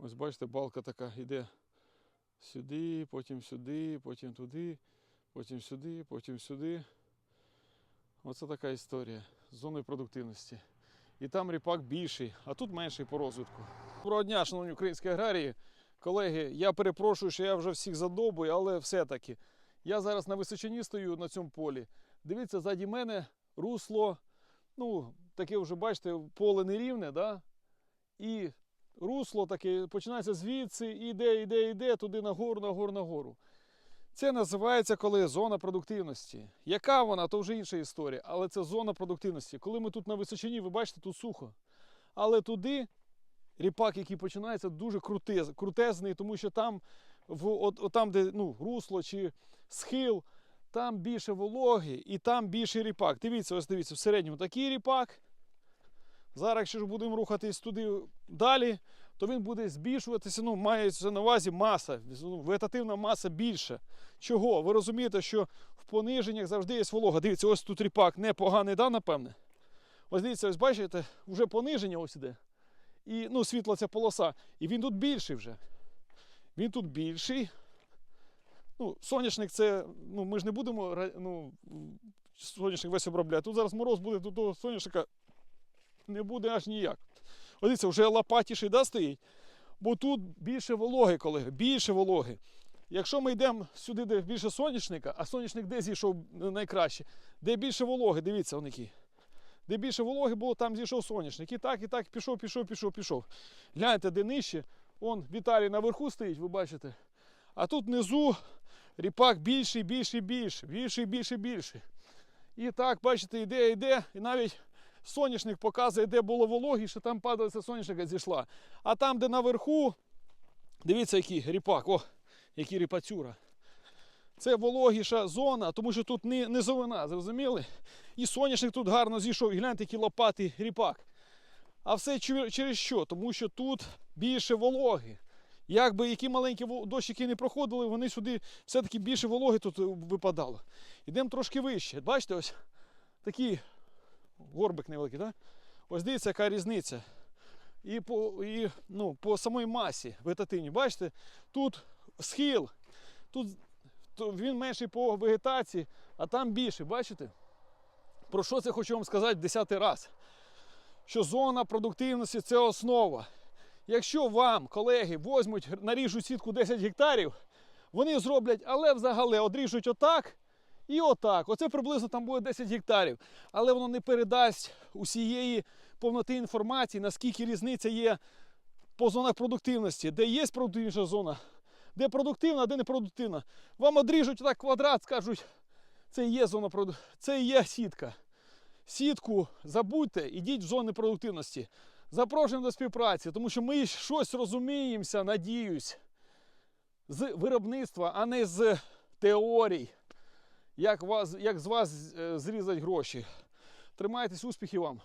Ось бачите, балка така йде сюди, потім сюди, потім туди, потім сюди, потім сюди. Оце така історія з зоною продуктивності. І там ріпак більший, а тут менший по розвитку. Доброго дня, шановні українські аграрії. Колеги, я перепрошую, що я вже всіх задобую, але все-таки. Я зараз на височині стою на цьому полі. Дивіться, ззаді мене русло, ну, таке вже, бачите, поле нерівне, да? і русло таке починається звідси, іде, іде, іде, туди нагору, нагору, нагору. Це називається коли зона продуктивності. Яка вона, то вже інша історія. Але це зона продуктивності. Коли ми тут на височині, ви бачите, тут сухо. Але туди ріпак, який починається, дуже крутез, крутезний, тому що там, в, от, от там, де ну, русло чи схил, там більше вологи і там більше ріпак. Дивіться, ось дивіться, в середньому такий ріпак. Зараз, якщо ж будемо рухатись туди далі, то він буде збільшуватися. Ну, мається на увазі маса, ну, вегетативна маса більша. Чого? Ви розумієте, що в пониженнях завжди є волога. Дивіться, ось тут ріпак непоганий, да, напевне. Ось дивіться, ось бачите, вже пониження ось іде. І ну, світла ця полоса. І він тут більший вже. Він тут більший. Ну, соняшник це. Ну, ми ж не будемо ну, соняшник весь обробляти. Тут зараз мороз буде, тут того соняшника не буде аж ніяк. Дивіться, вже лопатіший да, стоїть. Бо тут більше вологи, колеги, більше вологи. Якщо ми йдемо сюди, де більше соняшника, а соняшник де зійшов найкраще, де більше вологи, дивіться, вони які. Де більше вологи було, там зійшов соняшник. І так, і так, пішов, пішов, пішов, пішов. Гляньте, де нижче. Он Віталій наверху стоїть, ви бачите. А тут внизу ріпак більший, більший, більший, більший, більший, більший. І так, бачите, йде, йде, і навіть соняшник показує, де було вологіше, там падалиця соняшника зійшла. А там, де наверху, дивіться, який ріпак, о, який ріпацюра. Це вологіша зона, тому що тут не, низовина, зрозуміли? І соняшник тут гарно зійшов, і гляньте, який лопатий ріпак. А все через що? Тому що тут більше вологи. Якби які маленькі дощики не проходили, вони сюди все-таки більше вологи тут е, випадало. Йдемо трошки вище. Бачите, ось такий горбик невеликий, так? Ось дивіться, яка різниця. І по, і, ну, по самій масі вегетативній. Бачите, тут схил, тут він менший по вегетації, а там більше, бачите? Про що це хочу вам сказати десятий раз? Що зона продуктивності це основа. Якщо вам, колеги, возьмуть, наріжуть сітку 10 гектарів, вони зроблять, але взагалі одріжуть отак і отак. Оце приблизно там буде 10 гектарів. Але воно не передасть усієї повноти інформації, наскільки різниця є по зонах продуктивності, де є продуктивніша зона, де продуктивна, а де непродуктивна. Вам одріжуть так квадрат, скажуть, це є зона це є сітка. Сітку забудьте, ідіть в зони продуктивності. Запрошуємо до співпраці, тому що ми щось розуміємося, надіюсь, з виробництва, а не з теорій, як, вас, як з вас е, зрізати гроші. Тримайтесь, успіхів вам!